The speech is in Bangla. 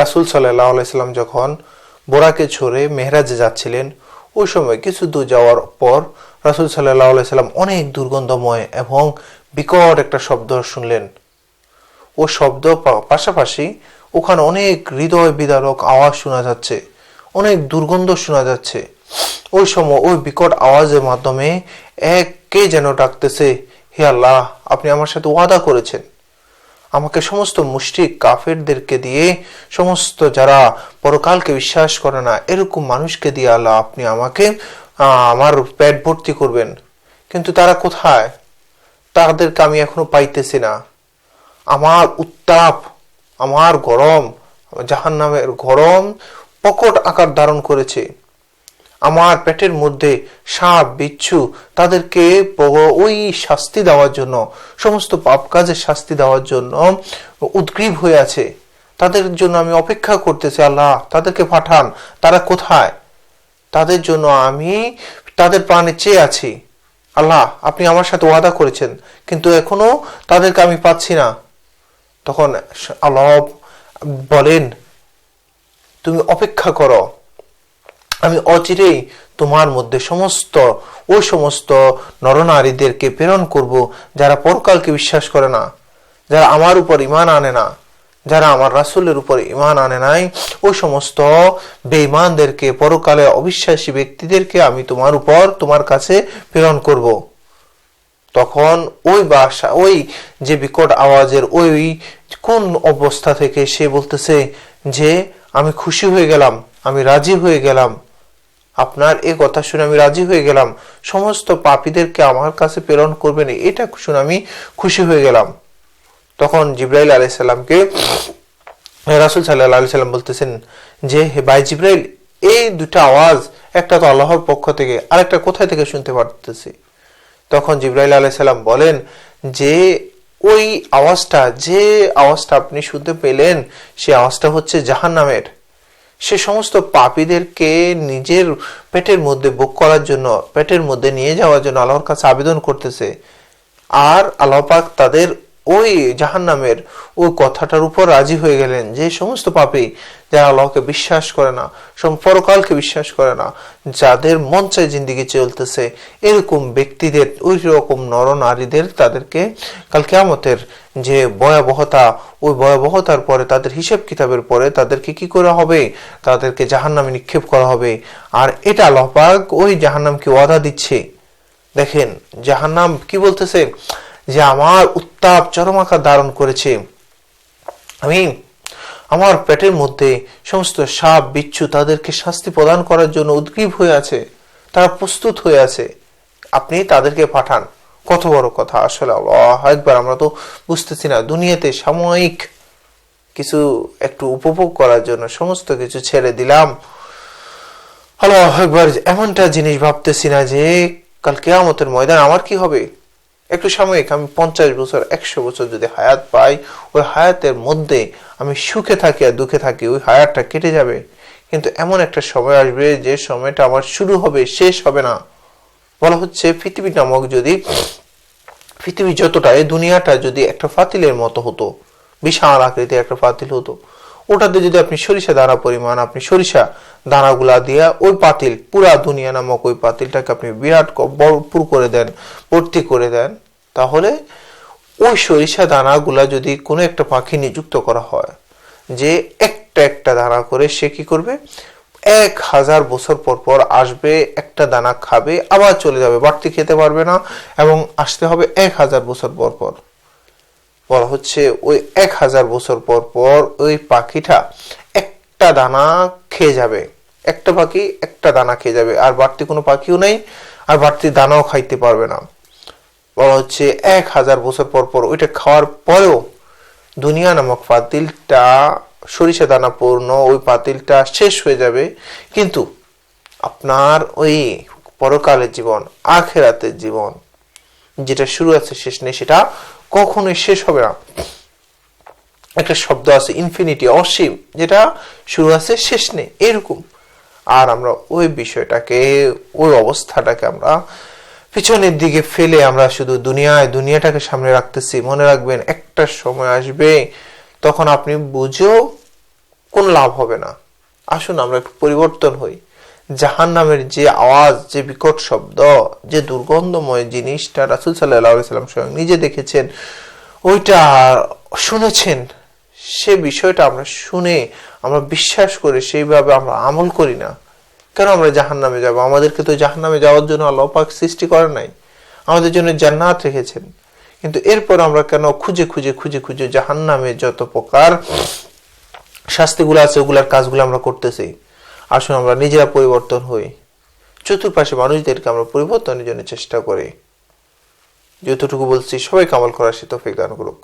রাসুল সাল্লাহ আলাইসাল্লাম যখন বোরাকে ছড়ে মেহরাজে যাচ্ছিলেন, ওই সময় কিছু দূর যাওয়ার পর রাসুল সাল্লাহ আলাইসাল্লাম অনেক দুর্গন্ধময় এবং বিকট একটা শব্দ শুনলেন। ও শব্দ পাশাপাশি ওখানে অনেক হৃদয় বিদারক আওয়াজ শোনা যাচ্ছে, অনেক দুর্গন্ধ শোনা যাচ্ছে। ওই সময় ওই বিকট আওয়াজের মাধ্যমে এক কে যেন ডাকতেছে, হে আল্লাহ, আপনি আমার সাথে ওয়াদা করেছেন। আমাকে সমস্ত মুষ্টিক কাফেরদেরকে দিয়ে, সমস্ত যারা পরকালকে বিশ্বাস করে না, এরকম মানুষকে দিয়ে আল্লাহ আপনি আমাকে আমার পেট ভর্তি করবেন। কিন্তু তারা কোথায়? তাদেরকে আমি এখনও পাইতেছি না। আমার উত্তাপ, আমার গরম জাহান নামের গরম, পকট আকার ধারণ করেছে। আমার পেটের মধ্যে সাপ, বিচ্ছু তাদেরকে ওই শাস্তি দেওয়ার জন্য, সমস্ত পাপ কাজের শাস্তি দেওয়ার জন্য উদ্গ্রীব হয়ে আছে। তাদের জন্য আমি অপেক্ষা করতেছি, আল্লাহ, তাদেরকে পাঠান। তারা কোথায়? তাদের জন্য আমি তাদের প্রাণে চেয়ে আছি। আল্লাহ, আপনি আমার সাথে ওয়াদা করেছেন, কিন্তু এখনও তাদেরকে আমি পাচ্ছি না। তখন আল্লাহ বলেন, তুমি অপেক্ষা করো। আমি অচিরেই তোমার মধ্যে সমস্ত, ও সমস্ত নরনারীদেরকে প্রেরণ করব, যারা পরকালকে বিশ্বাস করে না, যারা আমার উপর ইমান আনে না, যারা আমার রাসুলের উপর ইমান আনে নাই, ও সমস্ত বেঈমানদেরকে, পরকালে অবিশ্বাসী ব্যক্তিদেরকে আমি তোমার উপর, তোমার কাছে প্রেরণ করব। তখন ওই বাসা, ওই যে বিকট আওয়াজের, ওই কোন অবস্থা থেকে সে বলতেছে যে, আমি খুশি হয়ে গেলাম, আমি রাজি হয়ে গেলাম। আপনার এই কথা শুনে আমি রাজি হয়ে গেলাম। সমস্ত পাপীদেরকে আমার কাছে প্রেরণ করবেন, এটা শুনে আমি খুশি হয়ে গেলাম। তখন জিব্রাইল আলাইসাল্লামকে রাসুল সাল্লাহ আলি সাল্লাম বলতেছেন, যে হে ভাই জিব্রাইল, এই দুটা আওয়াজ, একটা তো আল্লাহর পক্ষ থেকে, আরেকটা কোথায় থেকে শুনতে পারতেছি? তখন জিব্রাইল আলাইসাল্লাম বলেন, যে ওই আওয়াজটা, যে আওয়াজটা আপনি শুনতে পেলেন, সে আওয়াজটা হচ্ছে জাহান্নামের। সে সমস্ত পাপীদেরকে নিজের পেটের মধ্যে বুক করার জন্য, পেটের মধ্যে নিয়ে যাওয়ার জন্য আল্লাহর কাছে আবেদন করতেছে। আর আল্লাহ পাক তাদের ওই জাহান্নামের ওই কথাটার উপর রাজি হয়ে গেলেন যে সমস্ত পাপী যারা আল্লাহকে বিশ্বাস করে না পরকালকে বিশ্বাস করে না, যাদের মন চায় জিন্দিগি চলতেছে, এরকম ব্যক্তিদের, ওই রকম নর নারীদের তাদেরকে কাল কেয়ামতের যে ভয়াবহতা, ওই ভয়াবহতার পরে তাদের হিসেব কিতাবের পরে তাদেরকে কি করা হবে? তাদেরকে জাহান্নামে নিক্ষেপ করা হবে। আর এটা আল্লাহ পাক ওই জাহান্নামকে ওয়াদা দিচ্ছে। দেখেন, জাহান্নাম কি বলতেছে? যে আমার উত্তাপ চরম আকার ধারণ করেছে। আমি আমার পেটের মধ্যে সমস্ত সাপ, বিচ্ছু তাদেরকে শাস্তি প্রদান করার জন্য উদ্গ্রীব হয়ে আছে। তারা প্রস্তুত হয়ে আছে। আপনি তাদেরকে পাঠান। কত বড় কথা। আসলে একবার আমরা তো বুঝতেছি না, দুনিয়াতে সাময়িক কিছু একটু উপভোগ করার জন্য সমস্ত কিছু ছেড়ে দিলাম। আল্লাহ একবার এমনটা জিনিস ভাবতেছি না যে কাল কেয়ামতের ময়দান আমার কি হবে? একটু সাময়িক, আমি পঞ্চাশ বছর, একশো বছর যদি হায়াত পাই, ওই হায়াতের মধ্যে আমি সুখে থাকি আর দুঃখে থাকি, ওই হায়াতটা কেটে যাবে। কিন্তু এমন একটা সময় আসবে যে সময়টা আমার শুরু হবে, শেষ হবে না। বলা হচ্ছে পৃথিবী নামক যদি, পৃথিবী যতটা, এই দুনিয়াটা যদি একটা ফাতিলের মতো হতো, বিশাল আকৃতির একটা ফাতিল হতো ওটাতে যদি আপনি সরিষা দানা পরিমাণ, আপনি সরিষা দানাগুলা দিয়ে ওই পাতিল, পুরা দুনিয়া নামক ওই পাতিলটাকে আপনি বিরাট ভরপুর করে দেন, ভর্তি করে দেন, তাহলে ওই সরিষা দানাগুলা যদি কোনো একটা পাখি নিযুক্ত করা হয়, যে একটা একটা দানা করে সে কি করবে? এক হাজার বছর পর পর আসবে, একটা দানা খাবে, আবার চলে যাবে, বাড়তি খেতে পারবে না, এবং আসতে হবে এক হাজার বছর পর পর। বলা হচ্ছে ওই এক হাজার বছর পর পর ওই পাখিটা একটা দানা খেয়ে যাবে। একটা পাখি একটা দানা খেয়ে যাবে। আর বাড়তি কোনো পাখিও নেই, আর বাড়তি দানাও খাইতে পারবে না। বলা হচ্ছে এক হাজার বছর পর পর ওইটা খাওয়ার পরেও দুনিয়া নামক পাতিলটা, সরিষা দানা পূর্ণ, ওই পাতিলটা শেষ হয়ে যাবে। কিন্তু আপনার ওই পরকালের জীবন, আখেরাতের জীবন, যেটা শুরু আছে, শেষ নেই, সেটা কখনোই শেষ হবে না। একটা শব্দ আছে ইনফিনিটি অসীম, যেটা শুরু আছে শেষ নেই, এরকম। আর আমরা ওই বিষয়টাকে, ওই অবস্থাটাকে আমরা পিছনের দিকে ফেলে আমরা শুধু দুনিয়ায়, দুনিয়াটাকে সামনে রাখতেছি। মনে রাখবেন, একটা সময় আসবে, তখন আপনি বুঝেও কোন লাভ হবে না। আসুন, আমরা একটু পরিবর্তন হই। জাহান নামের যে আওয়াজ, যে বিকট শব্দ, যে দুর্গন্ধময় জিনিসটা রাসুল সাল্লাহ সাল্লাম স্বয়ং নিজে দেখেছেন, ওইটা শুনেছেন। সে বিষয়টা আমরা শুনে, আমরা বিশ্বাস করে সেইভাবে আমরা আমল করি না। কেন আমরা জাহান নামে যাব? আমাদেরকে তো জাহান নামে যাওয়ার জন্য আল্লাহ পাক সৃষ্টি করে নাই। আমাদের জন্য জান্নাত রেখেছেন। কিন্তু এরপর আমরা কেন খুঁজে খুঁজে খুঁজে খুঁজে জাহান নামে যত প্রকার শাস্তিগুলো আছে, ওগুলার কাজগুলো আমরা করতেছি? আসুন আমরা নিজেরা পরিবর্তন হই। চতুর্পাশে মানুষদেরকে আমরা পরিবর্তনের জন্য চেষ্টা করি। যতটুকু বলছি সবাই কামাল করার সে তৌফিক দান করুক।